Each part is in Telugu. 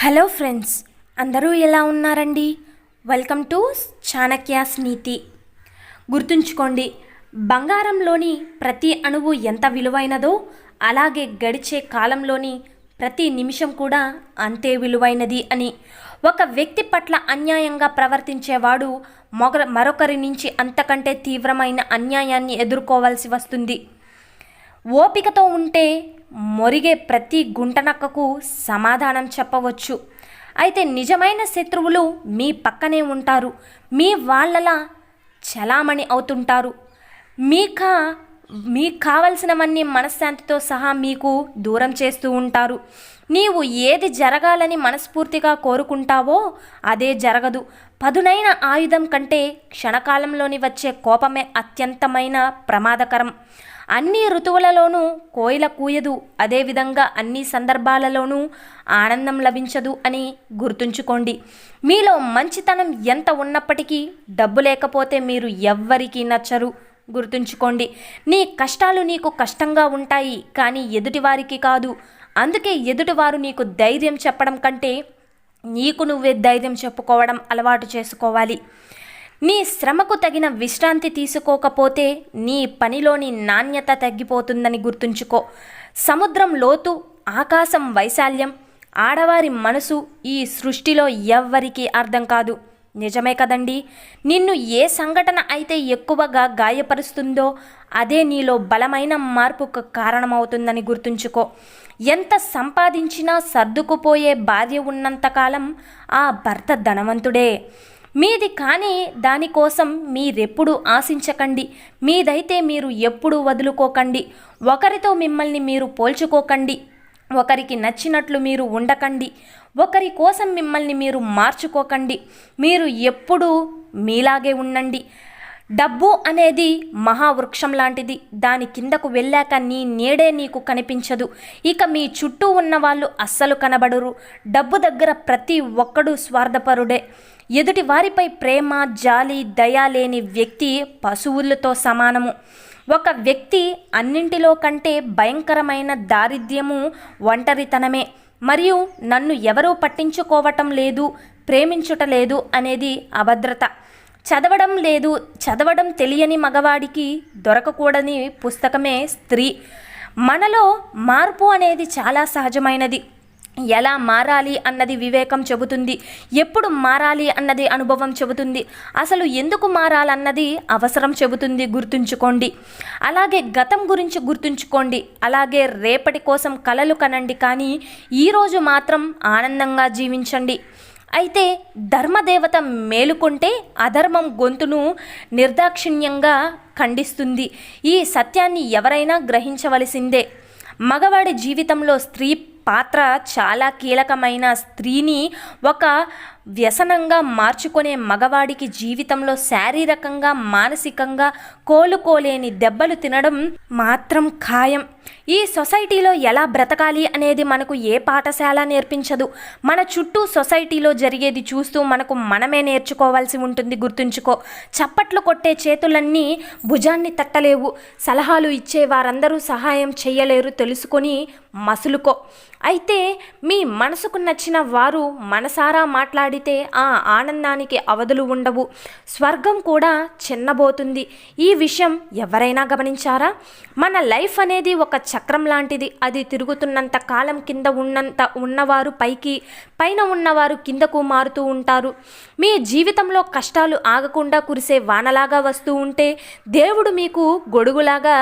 హలో ఫ్రెండ్స్ అందరూ ఎలా ఉన్నారండి? వెల్కమ్ టు చాణక్యాస్ నీతి. గుర్తుంచుకోండి బంగారంలోని ప్రతి అణువు ఎంత విలువైనదో అలాగే గడిచే కాలంలోని ప్రతి నిమిషం కూడా అంతే విలువైనది అని. ఒక వ్యక్తి పట్ల అన్యాయంగా ప్రవర్తించేవాడు మొగ మరొకరి నుంచి అంతకంటే తీవ్రమైన అన్యాయాన్ని ఎదుర్కోవాల్సి వస్తుంది. ఓపికతో ఉంటే మొరిగే ప్రతి గుంటనక్కకు సమాధానం చెప్పవచ్చు. అయితే నిజమైన శత్రువులు మీ పక్కనే ఉంటారు. మీ వాళ్ళలా చలామణి అవుతుంటారు. మీక మీకు కావలసినవన్నీ మనశ్శాంతితో సహా మీకు దూరం చేస్తూ ఉంటారు. నీవు ఏది జరగాలని మనస్ఫూర్తిగా కోరుకుంటావో అదే జరగదు. పదునైన ఆయుధం కంటే క్షణకాలంలోని వచ్చే కోపమే అత్యంతమైన ప్రమాదకరం. అన్ని ఋతువులలోనూ కోయిల కూయదు. అదేవిధంగా అన్ని సందర్భాలలోనూ ఆనందం లభించదు అని గుర్తుంచుకోండి. మీలో మంచితనం ఎంత ఉన్నప్పటికీ డబ్బు లేకపోతే మీరు ఎవ్వరికీ నచ్చరు. గుర్తుంచుకోండి. నీ కష్టాలు నీకు కష్టంగా ఉంటాయి కానీ ఎదుటివారికి కాదు. అందుకే ఎదుటివారు నీకు ధైర్యం చెప్పడం కంటే నీకు నువ్వే ధైర్యం చెప్పుకోవడం అలవాటు చేసుకోవాలి. నీ శ్రమకు తగిన విశ్రాంతి తీసుకోకపోతే నీ పనిలోని నాణ్యత తగ్గిపోతుందని గుర్తుంచుకో. సముద్రం లోతు ఆకాశం వైశాల్యం ఆడవారి మనసు ఈ సృష్టిలో ఎవ్వరికీ అర్థం కాదు. నిజమే కదండి? నిన్ను ఏ సంఘటన అయితే ఎక్కువగా గాయపరుస్తుందో అదే నీలో బలమైన మార్పుకు కారణమవుతుందని గుర్తుంచుకో. ఎంత సంపాదించినా సర్దుకుపోయే భార్య ఉన్నంతకాలం ఆ భర్త ధనవంతుడే. మీది కానీ దానికోసం మీరెప్పుడు ఆశించకండి. మీదైతే మీరు ఎప్పుడూ వదులుకోకండి. ఒకరితో మిమ్మల్ని మీరు పోల్చుకోకండి. ఒకరికి నచ్చినట్లు మీరు ఉండకండి. ఒకరి కోసం మిమ్మల్ని మీరు మార్చుకోకండి. మీరు ఎప్పుడూ మీలాగే ఉండండి. డబ్బు అనేది మహావృక్షం లాంటిది. దాని కిందకు వెళ్ళాక నీ నీడే నీకు కనిపించదు. ఇక మీ చుట్టూ ఉన్న వాళ్ళు అస్సలు కనబడరు. డబ్బు దగ్గర ప్రతి ఒక్కడు స్వార్థపరుడే. ఎదుటి వారిపై ప్రేమ జాలి దయ లేని వ్యక్తి పశువులతో సమానము. ఒక వ్యక్తి అన్నింటిలో కంటే భయంకరమైన దారిద్ర్యము ఒంటరితనమే. మరియు నన్ను ఎవరూ పట్టించుకోవటం లేదు ప్రేమించుట లేదు అనేది అభద్రత. చదవడం లేదు చదవడం తెలియని మగవాడికి దొరకకూడని పుస్తకమే స్త్రీ. మనలో మార్పు అనేది చాలా సహజమైనది. ఎలా మారాలి అన్నది వివేకం చెబుతుంది. ఎప్పుడు మారాలి అన్నది అనుభవం చెబుతుంది. అసలు ఎందుకు మారాలన్నది అవసరం చెబుతుంది గుర్తుంచుకోండి. అలాగే గతం గురించి గుర్తుంచుకోండి. అలాగే రేపటి కోసం కలలు కనండి కానీ ఈరోజు మాత్రం ఆనందంగా జీవించండి. అయితే ధర్మదేవత మేలుకుంటే అధర్మం గొంతును నిర్దాక్షిణ్యంగా ఖండిస్తుంది. ఈ సత్యాన్ని ఎవరైనా గ్రహించవలసిందే. మగవాడి జీవితంలో స్త్రీ పాత్ర చాలా కీలకమైన స్త్రీని ఒక వ్యసనంగా మార్చుకునే మగవాడికి జీవితంలో శారీరకంగా మానసికంగా కోలుకోలేని దెబ్బలు తినడం మాత్రం ఖాయం. ఈ సొసైటీలో ఎలా బ్రతకాలి అనేది మనకు ఏ పాఠశాల నేర్పించదు? మన చుట్టూ సొసైటీలో జరిగేది చూస్తూ మనకు మనమే నేర్చుకోవాల్సి ఉంటుంది గుర్తుంచుకో. చప్పట్లు కొట్టే చేతులన్నీ భుజాన్ని తట్టలేవు. సలహాలు ఇచ్చే వారందరూ సహాయం చేయలేరు తెలుసుకొని మసులుకో. అయితే మీ మనసుకు నచ్చిన వారు మనసారా మాట్లాడి మాట్లాడితే ఆ ఆనందానికి అవధులు ఉండవు. స్వర్గం కూడా చిన్నబోతుంది. ఈ విషయం ఎవరైనా గమనించారా? మన లైఫ్ అనేది ఒక చక్రం లాంటిది. అది తిరుగుతున్నంత కాలం కింద ఉన్నంత ఉన్నవారు పైకి పైన ఉన్నవారు కిందకు మారుతూ ఉంటారు. మీ జీవితంలో కష్టాలు ఆగకుండా కురిసే వానలాగా వస్తూ ఉంటే దేవుడు మీకు గొడుగులాగా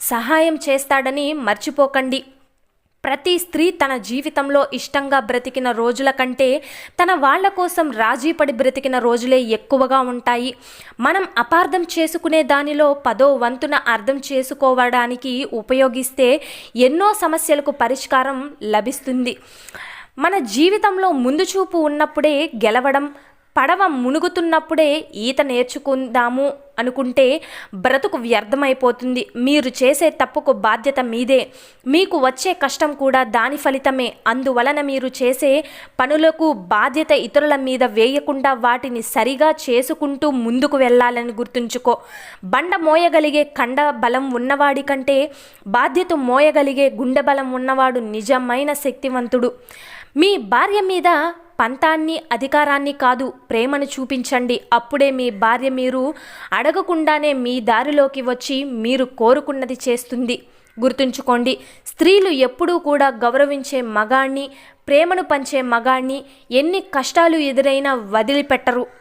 సహాయం చేస్తాడని మర్చిపోకండి. ప్రతి స్త్రీ తన జీవితంలో ఇష్టంగా బ్రతికిన రోజుల కంటే తన వాళ్ళ కోసం రాజీపడి బ్రతికిన రోజులే ఎక్కువగా ఉంటాయి. మనం అపార్థం చేసుకునే దానిలో పదో వంతున అర్థం చేసుకోవడానికి ఉపయోగిస్తే ఎన్నో సమస్యలకు పరిష్కారం లభిస్తుంది. మన జీవితంలో ముందు చూపు ఉన్నప్పుడే గెలవడం పడవ మునుగుతున్నప్పుడే ఈత నేర్చుకుందాము అనుకుంటే బ్రతుకు వ్యర్థమైపోతుంది. మీరు చేసే తప్పుకు బాధ్యత మీదే. మీకు వచ్చే కష్టం కూడా దాని ఫలితమే. అందువలన మీరు చేసే పనులకు బాధ్యత ఇతరుల మీద వేయకుండా వాటిని సరిగా చేసుకుంటూ ముందుకు వెళ్ళాలని గుర్తుంచుకో. బండ మోయగలిగే కండ బలం ఉన్నవాడి కంటే బాధ్యత మోయగలిగే గుండె బలం ఉన్నవాడు నిజమైన శక్తివంతుడు. మీ భార్య మీద పంతాన్ని అధికారాన్ని కాదు ప్రేమను చూపించండి. అప్పుడే మీ భార్య మీరు అడగకుండానే మీ దారిలోకి వచ్చి మీరు కోరుకున్నది చేస్తుంది. గుర్తుంచుకోండి స్త్రీలు ఎప్పుడూ కూడా గౌరవించే మగాణ్ణి ప్రేమను పంచే మగాణ్ణి ఎన్ని కష్టాలు ఎదురైనా వదిలిపెట్టరు.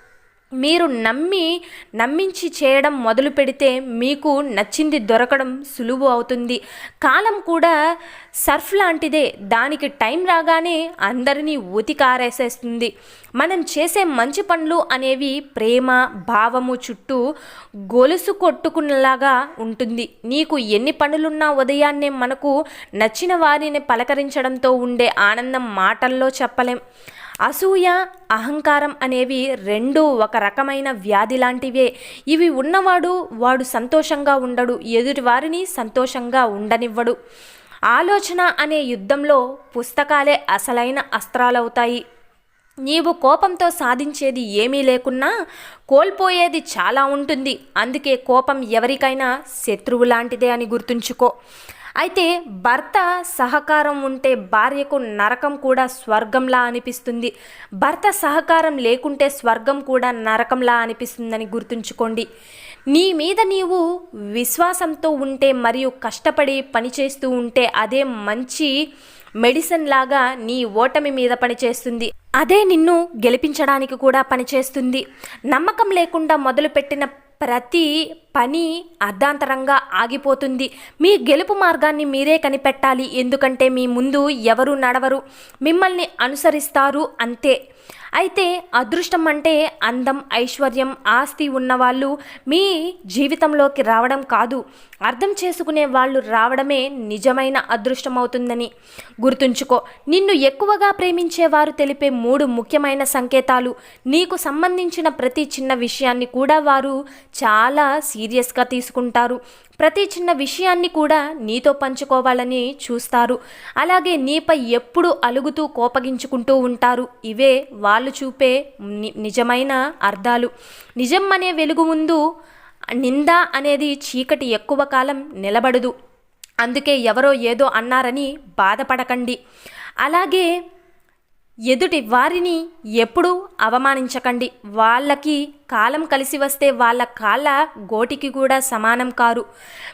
మీరు నమ్మి నమ్మించి చేయడం మొదలు పెడితే మీకు నచ్చింది దొరకడం సులువు అవుతుంది. కాలం కూడా సర్ఫ్ లాంటిదే. దానికి టైం రాగానే అందరినీ ఉతికారేసేస్తుంది మనం చేసే మంచి పనులు అనేవి ప్రేమ భావము చుట్టూ గొలుసు కొట్టుకున్నలాగా ఉంటుంది. నీకు ఎన్ని పనులున్నా ఉదయాన్నే మనకు నచ్చిన వారిని పలకరించడంతో ఉండే ఆనందం మాటల్లో చెప్పలేం. అసూయ అహంకారం అనేవి రెండు ఒక రకమైన వ్యాధి లాంటివే. ఇవి ఉన్నవాడు వాడు సంతోషంగా ఉండడు ఎదుటివారిని సంతోషంగా ఉండనివ్వడు. ఆలోచన అనే యుద్ధంలో పుస్తకాలే అసలైన అస్త్రాలవుతాయి. నీవు కోపంతో సాధించేది ఏమీ లేకున్నా కోల్పోయేది చాలా ఉంటుంది. అందుకే కోపం ఎవరికైనా శత్రువు లాంటిదే అని గుర్తుంచుకో. అయితే భర్త సహకారం ఉంటే భార్యకు నరకం కూడా స్వర్గంలా అనిపిస్తుంది. భర్త సహకారం లేకుంటే స్వర్గం కూడా నరకంలా అనిపిస్తుందని గుర్తుంచుకోండి. నీ మీద నీవు విశ్వాసంతో ఉంటే మరియు కష్టపడి పనిచేస్తూ ఉంటే అదే మంచి మెడిసిన్ లాగా నీ ఓటమి మీద పనిచేస్తుంది. అదే నిన్ను గెలిపించడానికి కూడా పనిచేస్తుంది. నమ్మకం లేకుండా మొదలుపెట్టిన ప్రతి పని అర్ధాంతరంగా ఆగిపోతుంది. మీ గెలుపు మార్గాన్ని మీరే కనిపెట్టాలి. ఎందుకంటే మీ ముందు ఎవరు నడవరు. మిమ్మల్ని అనుసరిస్తారు అంతే. అయితే అదృష్టం అంటే అందం ఐశ్వర్యం ఆస్తి ఉన్నవాళ్ళు మీ జీవితంలోకి రావడం కాదు. అర్థం చేసుకునే వాళ్ళు రావడమే నిజమైన అదృష్టం అవుతుందని గుర్తుంచుకో నిన్ను ఎక్కువగా ప్రేమించేవారు తెలిపే మూడు ముఖ్యమైన సంకేతాలు. నీకు సంబంధించిన ప్రతి చిన్న విషయాన్ని కూడా వారు చాలా సీరియస్గా తీసుకుంటారు. ప్రతి చిన్న విషయాన్ని కూడా నీతో పంచుకోవాలని చూస్తారు. అలాగే నీపై ఎప్పుడు అలుగుతూ కోపగించుకుంటూ ఉంటారు. ఇవే వాళ్ళు చూపే ని- నిజమైన అర్థాలు. నిజం అనే వెలుగు ముందు నింద అనేది చీకటి ఎక్కువ కాలం నిలబడదు. అందుకే ఎవరో ఏదో అన్నారని బాధపడకండి. అలాగే ఎదుటి వారిని ఎప్పుడూ అవమానించకండి. వాళ్ళకి కాలం కలిసి వస్తే వాళ్ళ కాళ్ళ గోటికి కూడా సమానం కారు.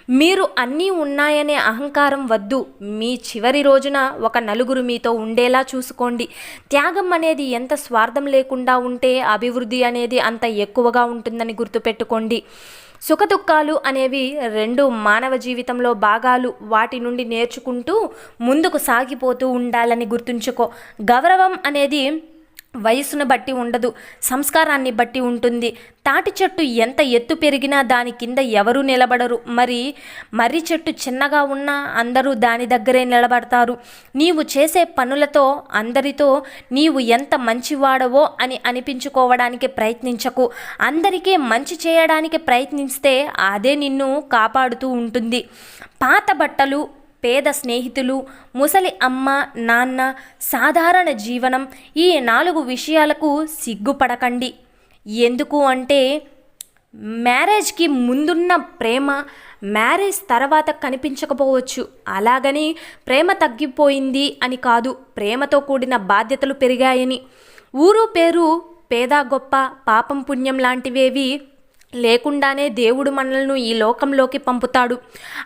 మీరు అన్నీ ఉన్నాయనే అహంకారం వద్దు. మీ చివరి రోజున ఒక నలుగురు మీతో ఉండేలా చూసుకోండి. త్యాగం అనేది ఎంత స్వార్థం లేకుండా ఉంటే అభివృద్ధి అనేది అంత ఎక్కువగా ఉంటుందని గుర్తుపెట్టుకోండి. సుఖదుఖాలు అనేవి రెండు మానవ జీవితంలో భాగాలు. వాటి నుండి నేర్చుకుంటూ ముందుకు సాగిపోతూ ఉండాలని గుర్తుంచుకో. గౌరవం అనేది వయసును బట్టి ఉండదు సంస్కారాన్ని బట్టి ఉంటుంది. తాటి చెట్టు ఎంత ఎత్తు పెరిగినా దాని కింద ఎవరూ నిలబడరు. మరి మర్రి చెట్టు చిన్నగా ఉన్నా అందరూ దాని దగ్గరే నిలబడతారు. నీవు చేసే పనులతో అందరితో నీవు ఎంత మంచివాడవో అని అనిపించుకోవడానికి ప్రయత్నించకు. అందరికీ మంచి చేయడానికి ప్రయత్నిస్తే అదే నిన్ను కాపాడుతూ ఉంటుంది. పాత బట్టలు పేద స్నేహితులు ముసలి అమ్మ నాన్న సాధారణ జీవనం ఈ నాలుగు విషయాలకు సిగ్గుపడకండి. ఎందుకు అంటే మ్యారేజ్కి ముందున్న ప్రేమ మ్యారేజ్ తర్వాత కనిపించకపోవచ్చు. అలాగని ప్రేమ తగ్గిపోయింది అని కాదు ప్రేమతో కూడిన బాధ్యతలు పెరిగాయని. ఊరు పేరు పేద గొప్ప పాపం పుణ్యం లాంటివేవి లేకుండానే దేవుడు మనల్ని ఈ లోకంలోకి పంపుతాడు.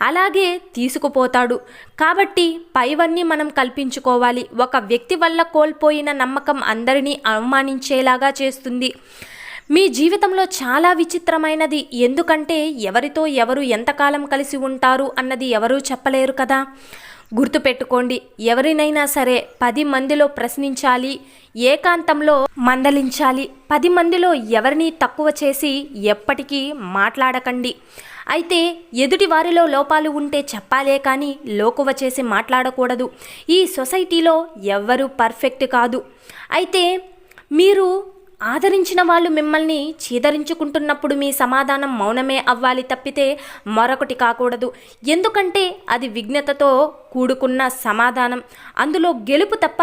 అలాగే తీసుకుపోతాడు. కాబట్టి పైవన్నీ మనం కల్పించుకోవాలి. ఒక వ్యక్తి వల్ల కోల్పోయిన నమ్మకం అందరినీ అవమానించేలాగా చేస్తుంది. మీ జీవితంలో చాలా విచిత్రమైనది. ఎందుకంటే ఎవరితో ఎవరు ఎంతకాలం కలిసి ఉంటారు అన్నది ఎవరూ చెప్పలేరు కదా. గుర్తుపెట్టుకోండి ఎవరినైనా సరే పది మందిలో ప్రశ్నించాలి ఏకాంతంలో మందలించాలి. పది మందిలో ఎవరిని తక్కువ చేసి ఎప్పటికీ మాట్లాడకండి. అయితే ఎదుటి వారిలో లోపాలు ఉంటే చెప్పాలే కానీ లోకువ చేసి మాట్లాడకూడదు. ఈ సొసైటీలో ఎవ్వరూ పర్ఫెక్ట్ కాదు. అయితే మీరు ఆదరించిన వాళ్ళు మిమ్మల్ని చీదరించుకుంటున్నప్పుడు మీ సమాధానం మౌనమే అవ్వాలి తప్పితే మరొకటి కాకూడదు. ఎందుకంటే అది విఘ్నతతో కూడుకున్న సమాధానం. అందులో గెలుపు తప్ప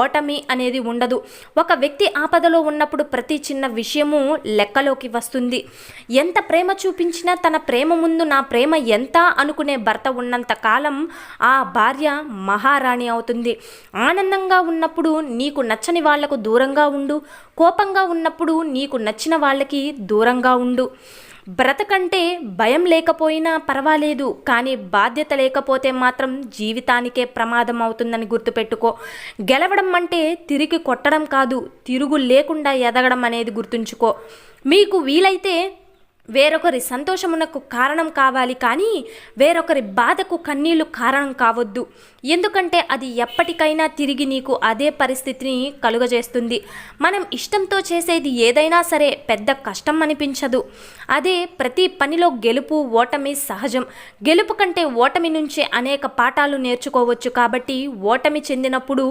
ఓటమి అనేది ఉండదు. ఒక వ్యక్తి ఆపదలో ఉన్నప్పుడు ప్రతి చిన్న విషయము లెక్కలోకి వస్తుంది. ఎంత ప్రేమ చూపించినా తన ప్రేమ ముందు నా ప్రేమ ఎంత అనుకునే భర్త ఉన్నంత కాలం ఆ భార్య మహారాణి అవుతుంది. ఆనందంగా ఉన్నప్పుడు నీకు నచ్చని వాళ్ళకు దూరంగా ఉండు. కోపంగా ఉన్నప్పుడు నీకు నచ్చిన వాళ్ళకి దూరంగా ఉండు. బ్రతకంటే భయం లేకపోయినా పర్వాలేదు కానీ బాధ్యత లేకపోతే మాత్రం జీవితానికే ప్రమాదం అవుతుందని గుర్తుపెట్టుకో. గెలవడం అంటే తిరిగి కొట్టడం కాదు తిరుగు లేకుండా ఎదగడం అనేది గుర్తుంచుకో. మీకు వీలైతే వేరొకరి సంతోషమునకు కారణం కావాలి కానీ వేరొకరి బాధకు కన్నీళ్ళు కారణం కావద్దు. ఎందుకంటే అది ఎప్పటికైనా తిరిగి నీకు అదే పరిస్థితిని కలుగజేస్తుంది. మనం ఇష్టంతో చేసేది ఏదైనా సరే పెద్ద కష్టం అనిపించదు. అదే ప్రతి పనిలో గెలుపు ఓటమి సహజం. గెలుపు కంటే ఓటమి నుంచే అనేక పాఠాలు నేర్చుకోవచ్చు కాబట్టి ఓటమి చెందినప్పుడు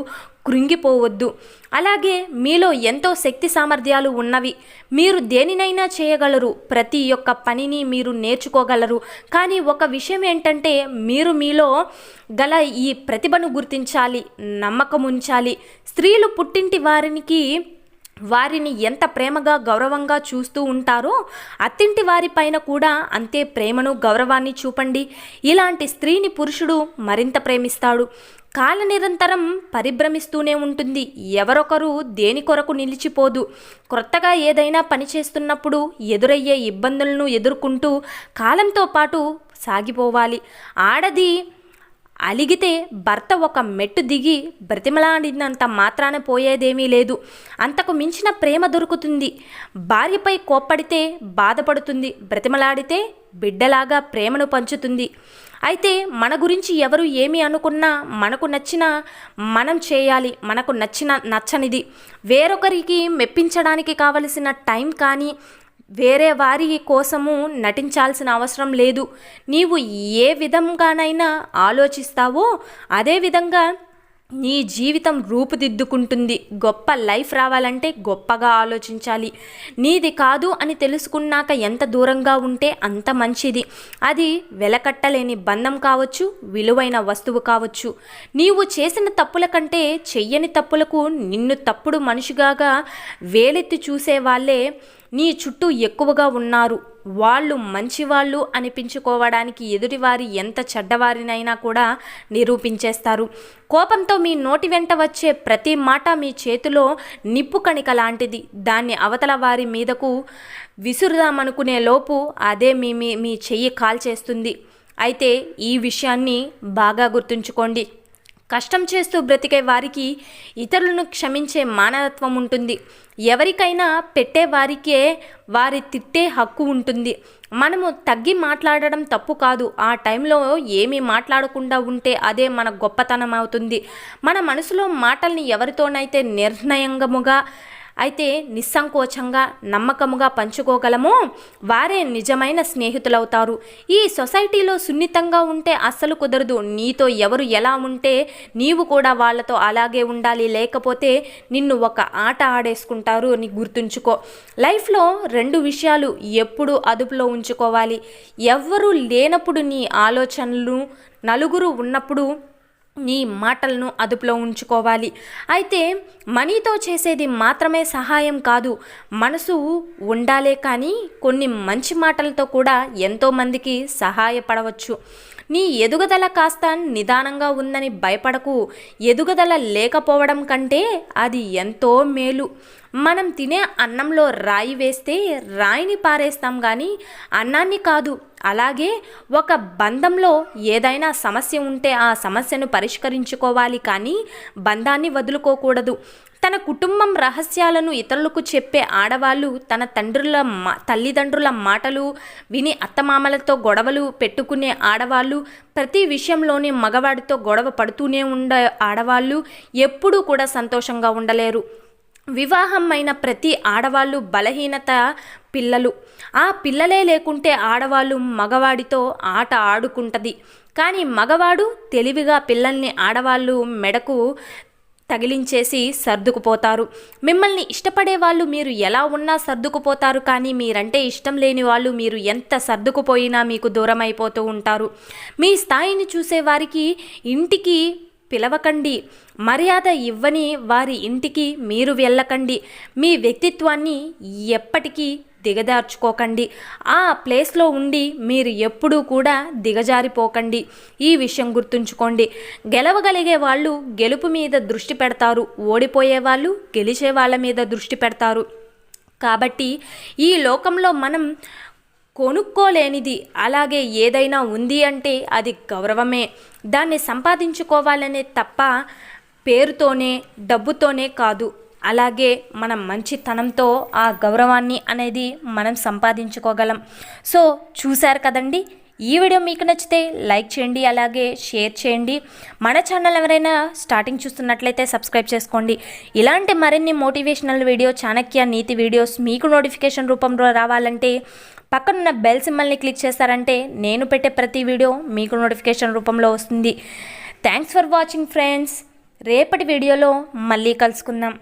కృంగిపోవద్దు. అలాగే మీలో ఎంతో శక్తి సామర్థ్యాలు ఉన్నవి. మీరు దేనినైనా చేయగలరు. ప్రతి ఒక్క పనిని మీరు నేర్చుకోగలరు. కానీ ఒక విషయం ఏంటంటే మీరు మీలో గల ఈ ప్రతిభను గుర్తించాలి నమ్మకం ఉంచాలి. స్త్రీలు పుట్టింటి వారికి వారిని ఎంత ప్రేమగా గౌరవంగా చూస్తూ ఉంటారో అత్తింటి వారిపైన కూడా అంతే ప్రేమను గౌరవాన్ని చూపండి. ఇలాంటి స్త్రీని పురుషుడు మరింత ప్రేమిస్తాడు. కాల నిరంతరం పరిభ్రమిస్తూనే ఉంటుంది. ఎవరొకరు దేని కొరకు నిలిచిపోదు. క్రొత్తగా ఏదైనా పని చేస్తున్నప్పుడు ఎదురయ్యే ఇబ్బందులను ఎదుర్కొంటూ కాలంతో పాటు సాగిపోవాలి. ఆడది అలిగితే భర్త ఒక మెట్టు దిగి బ్రతిమలాడినంత మాత్రాన పోయేదేమీ లేదు. అంతకు మించిన ప్రేమ దొరుకుతుంది. భార్యపై కోప్పడితే బాధపడుతుంది. బ్రతిమలాడితే బిడ్డలాగా ప్రేమను పంచుతుంది. అయితే మన గురించి ఎవరు ఏమి అనుకున్నా మనకు నచ్చిన మనం చేయాలి మనకు నచ్చిన నచ్చనిది. వేరొకరికి మెప్పించడానికి కావలసిన టైం కానీ వేరే వారి కోసము నటించాల్సిన అవసరం లేదు. నీవు ఏ విధంగానైనా ఆలోచిస్తావో అదే విధంగా నీ జీవితం రూపుదిద్దుకుంటుంది. గొప్ప లైఫ్ రావాలంటే గొప్పగా ఆలోచించాలి. నీది కాదు అని తెలుసుకున్నాక ఎంత దూరంగా ఉంటే అంత మంచిది. అది వెలకట్టలేని బంధం కావచ్చు విలువైన వస్తువు కావచ్చు. నీవు చేసిన తప్పుల కంటే చెయ్యని తప్పులకు నిన్ను తప్పుడు మనిషిగా వేలెత్తి చూసే వాళ్ళే నీ చుట్టూ ఎక్కువగా ఉన్నారు. వాళ్ళు మంచివాళ్ళు అనిపించుకోవడానికి ఎదుటివారి ఎంత చెడ్డవారినైనా కూడా నిరూపించేస్తారు. కోపంతో మీ నోటి వెంట వచ్చే ప్రతి మాట మీ చేతిలో నిప్పు కణిక లాంటిది. దాన్ని అవతల వారి మీదకు విసురుదామనుకునే లోపు అదే మీ మీ మీ చెయ్యి కాల్చేస్తుంది. అయితే ఈ విషయాన్ని బాగా గుర్తుంచుకోండి. కష్టం చేస్తూ బ్రతికే వారికి ఇతరులను క్షమించే మానవత్వం ఉంటుంది. ఎవరికైనా పెట్టే వారికే వారి తిట్టే హక్కు ఉంటుంది. మనము తగ్గి మాట్లాడడం తప్పు కాదు. ఆ టైంలో ఏమీ మాట్లాడకుండా ఉంటే అదే మన గొప్పతనం అవుతుంది. మన మనసులో మాటల్ని ఎవరితోనైతే నిర్ణయంగముగా అయితే నిస్సంకోచంగా నమ్మకముగా పంచుకోగలమో? వారే నిజమైన స్నేహితులవుతారు. ఈ సొసైటీలో సున్నితంగా ఉంటే అస్సలు కుదరదు. నీతో ఎవరు ఎలా ఉంటే నీవు కూడా వాళ్ళతో అలాగే ఉండాలి. లేకపోతే నిన్ను ఒక ఆట ఆడేసుకుంటారు అని గుర్తుంచుకో. లైఫ్లో రెండు విషయాలు ఎప్పుడు అదుపులో ఉంచుకోవాలి. ఎవ్వరూ లేనప్పుడు నీ ఆలోచనలు నలుగురు ఉన్నప్పుడు నీ మాటలను అదుపులో ఉంచుకోవాలి. అయితే మనీతో చేసేది మాత్రమే సహాయం కాదు మనసు ఉండాలే కానీ కొన్ని మంచి మాటలతో కూడా ఎంతోమందికి సహాయపడవచ్చు. నీ ఎదుగుదల కాస్త నిదానంగా ఉందని భయపడకు. ఎదుగుదల లేకపోవడం కంటే అది ఎంతో మేలు. మనం తినే అన్నంలో రాయి వేస్తే రాయిని పారేస్తాం కానీ అన్నాన్ని కాదు. అలాగే ఒక బంధంలో ఏదైనా సమస్య ఉంటే ఆ సమస్యను పరిష్కరించుకోవాలి కానీ బంధాన్ని వదులుకోకూడదు. తన కుటుంబం రహస్యాలను ఇతరులకు చెప్పే ఆడవాళ్ళు తన తండ్రుల మా తల్లిదండ్రుల మాటలు విని అత్తమామలతో గొడవలు పెట్టుకునే ఆడవాళ్ళు ప్రతి విషయంలోనే మగవాడితో గొడవ పడుతూనే ఉండే ఆడవాళ్ళు ఎప్పుడూ కూడా సంతోషంగా ఉండలేరు. వివాహమైన ప్రతి ఆడవాళ్ళు బలహీనత పిల్లలు. ఆ పిల్లలే లేకుంటే ఆడవాళ్ళు మగవాడితో ఆట ఆడుకుంటుంది. కానీ మగవాడు తెలివిగా పిల్లల్ని ఆడవాళ్ళు మెడకు తగిలించేసి సర్దుకుపోతారు. మిమ్మల్ని ఇష్టపడే వాళ్ళు మీరు ఎలా ఉన్నా సర్దుకుపోతారు. కానీ మీరంటే ఇష్టం లేని వాళ్ళు మీరు ఎంత సర్దుకుపోయినా మీకు దూరం అయిపోతూ ఉంటారు. మీ స్థాయిని చూసే వారికి ఇంటికి పిలవకండి. మర్యాద ఇవ్వని వారి ఇంటికి మీరు వెళ్ళకండి. మీ వ్యక్తిత్వాన్ని ఎప్పటికీ దిగజార్చుకోకండి. ఆ ప్లేస్లో ఉండి మీరు ఎప్పుడూ కూడా దిగజారిపోకండి. ఈ విషయం గుర్తుంచుకోండి. గెలవగలిగే వాళ్ళు గెలుపు మీద దృష్టి పెడతారు. ఓడిపోయే వాళ్ళు గెలిచే వాళ్ళ మీద దృష్టి పెడతారు. కాబట్టి ఈ లోకంలో మనం కొనుక్కోలేనిది. అలాగే ఏదైనా ఉంది అంటే అది గౌరవమే. దాన్ని సంపాదించుకోవాలనే తప్ప పేరుతోనే డబ్బుతోనే కాదు. అలాగే మన మంచితనంతో ఆ గౌరవాన్ని అనేది మనం సంపాదించుకోగలం. సో చూశారు కదండి? ఈ వీడియో మీకు నచ్చితే లైక్ చేయండి అలాగే షేర్ చేయండి. మన ఛానల్ ఎవరైనా స్టార్టింగ్ చూస్తున్నట్లయితే సబ్స్క్రైబ్ చేసుకోండి. ఇలాంటి మరిన్ని మోటివేషనల్ వీడియో చాణక్య నీతి వీడియోస్ మీకు నోటిఫికేషన్ రూపంలో రావాలంటే పక్కనున్న బెల్ సింబల్ని క్లిక్ చేస్తారంటే నేను పెట్టే ప్రతి వీడియో మీకు నోటిఫికేషన్ రూపంలో వస్తుంది. థ్యాంక్స్ ఫర్ వాచింగ్ ఫ్రెండ్స్ రేపటి వీడియోలో మళ్ళీ కలుసుకుందాం.